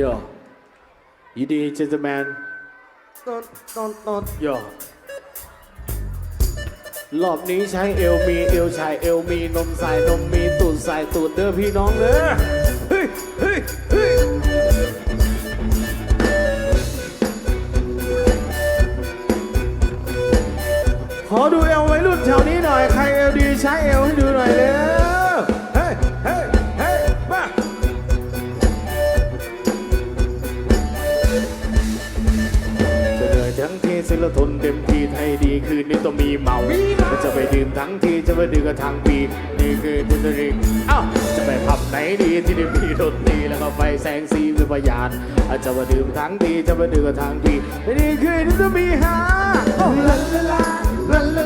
Yo ยินดี gentleman ต้นต้นต้น Yo รอบนี้ใช้เอวมีเอวชายเอวมีนมใส่นมมีตูดใส่ตูดเด้อพี่น้องเด้อเฮ้ยเฮ้ยเฮ้ยขอดูเอวไว้รุ่นแถวนี้หน่อย ใครเอวดีใช้เอวให้ดูหน่อยเร็ว งทีสิละทนเต็มที่ให้ดีคืนนี้ต้องมีเมาจะไปดื่มทั้งทีจะไปดื่มกันทั้งปีนี่คือทุนริงเอ้าวจะไปผับไหนดีที่ได้มีดนตรีแล้วก็ไฟแสงสีเป็นพยานอาจจะไปดื่มทั้งทีจะไปดื่มกันทั้งปีนี่คือที่ต้องมีหาลาลาลาลา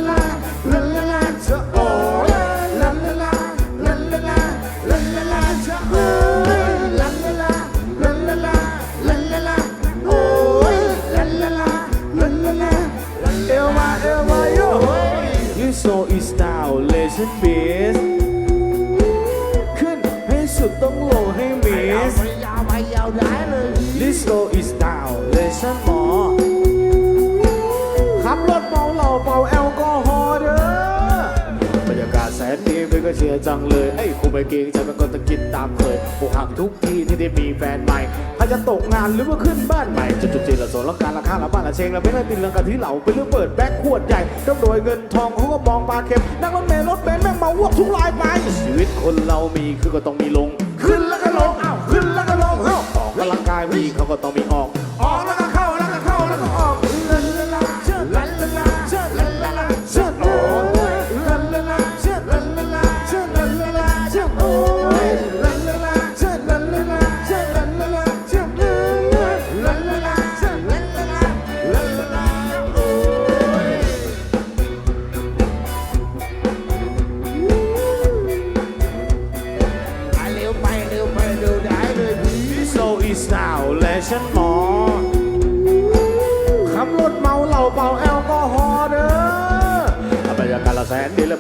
ก็เชียร์จังเลยไอ้ยคงไม่เกรงใจมันก็ต้องกินตามเคยอกหักทุกทีที่ได้มีแฟนใหม่ถ้าจะตกงานหรือว่าขึ้นบ้านใหม่จุดจุดจีละโซนละการละข้างละบ้านละเชงละเป็นละตินละกันที่เหล่าเป็นเรื่องเปิดแบ็คขวดใหญ่ต้องโดยเงินทองเขาก็มองปลาเค็มนั่งรถเมล์รถเบนซ์แม่งมาวกทุกลายไปชีวิตคนเรามีคือก็ต้องมีลง ขึ้นแล้วก็ลงอ้าวขึ้นแล้วก็ลงเอ้าออกกำลังกายมีเขาก็ต้องมีออกออกแล้วก็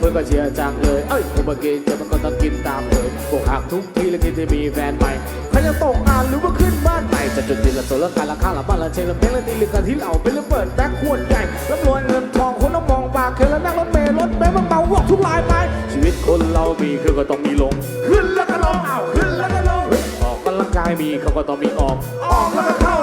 อนก็เชียร์จังเลย เอ้ยผมมากินจะมันก็ต้องกินตามเลยปกหักทุกทีเลยที่จะมีแฟนใหม่ใครจะตกงานหรือว่าขึ้นบ้านใหม่จะจุดจิตละโซละการละข้าละบ้านละเชงละเพลงละตีลึกกันที่เหล่าเป็นเราเปิดแบ็คขวดใหญ่รับรวยเงินทองคนต้องมองปากเคยแล้วนั่งรถเมล์รถเบนซ์มันเมาวอกทุกลายไปชีวิตคนเรามีคือก็ต้องมีลง ขึ้นแล้วก็ลงอ้าวขึ้นแล้วก็ลงออกกำลังกายมีเขาก็ต้องมีออก ออกเขาแล้วก็เข้า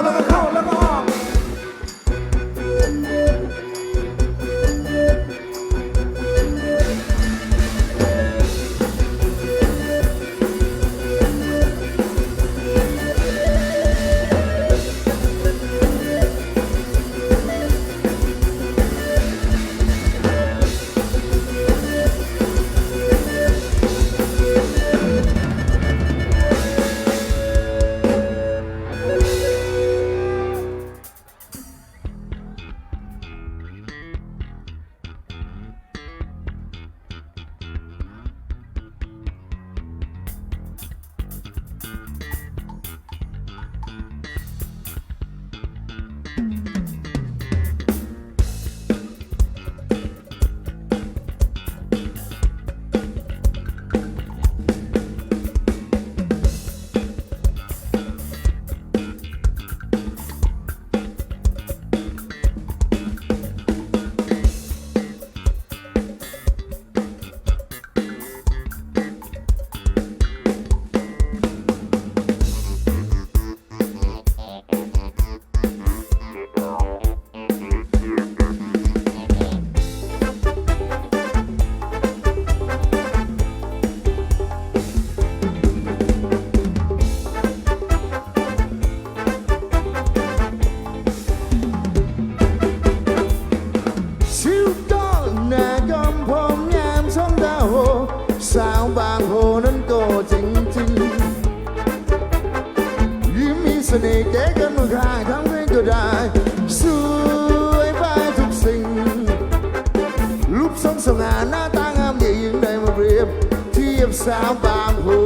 salvar. Oh.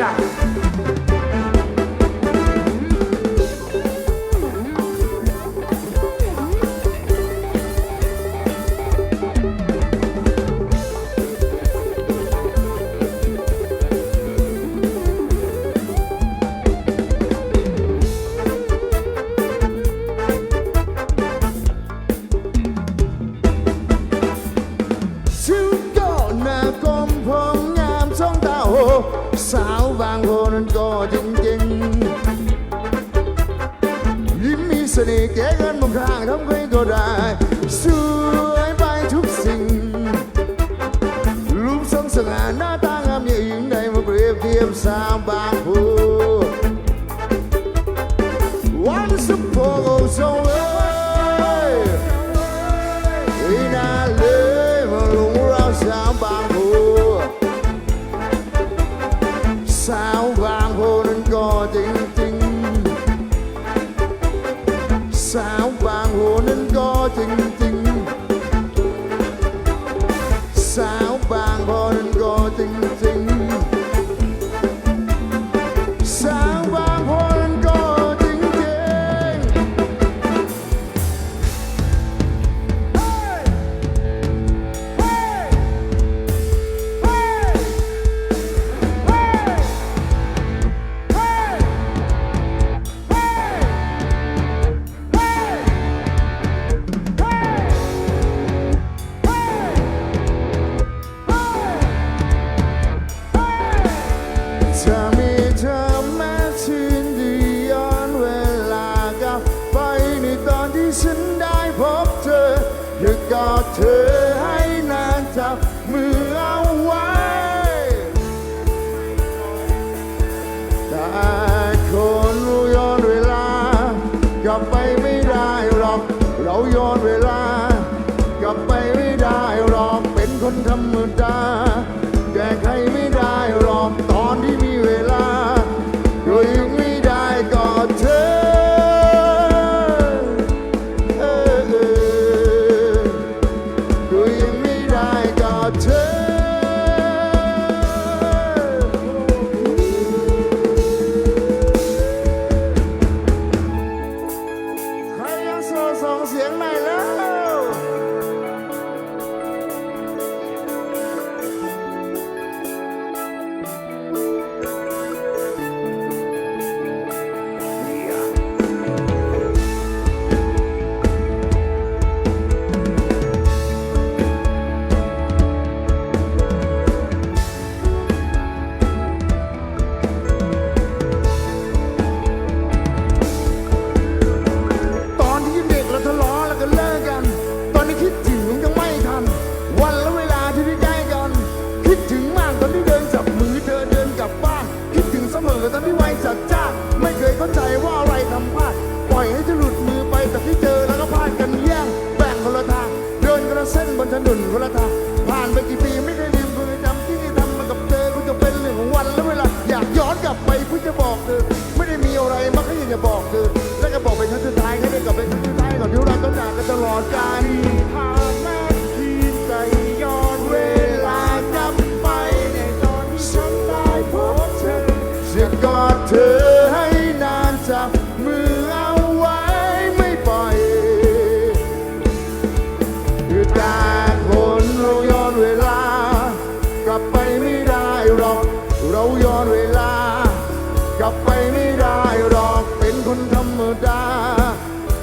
อยากสาว sẽ đi kế gần một hàng đông quanh cổ đài. Xưa ấy vai chúc sinh. Lúc sống sừng hà nó ta ngâm nhị những ngày một đêm đêm sang bang phố Turn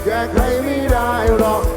แกใครไม่ได้หรอก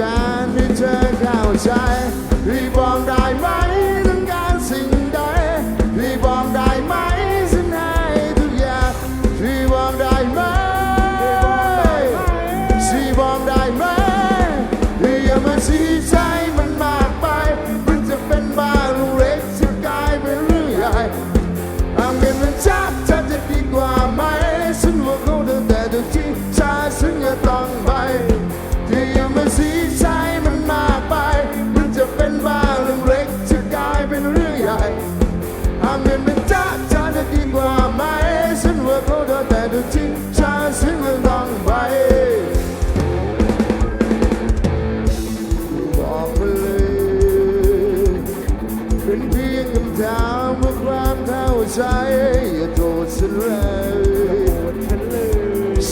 การที่เธอเข้าใจรีบบอกได้ไหม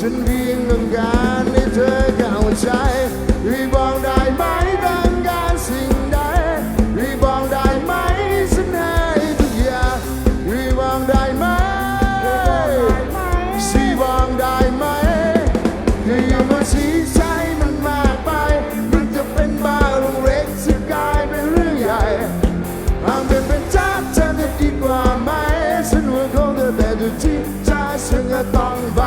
ฉันเพียงต้องการให้เธอเข้าใจรีบบอกได้ไหมต้องการสิ่งใดรีบบอกได้ไหมฉันให้ทุกอย่างรีบบอกได้ไหมสีบอกได้ไหมอย่าอย่ามาชี้ใช้มันมากไป มันจะเป็นบ้าเรงเล็กจะกลายเป็นเรื่องใหญ่หากเป็นเป็นจ้าเธอจะดีกว่าไหมฉันหวังคงเธแต่ดูที่ใจฉันก็ต้องไป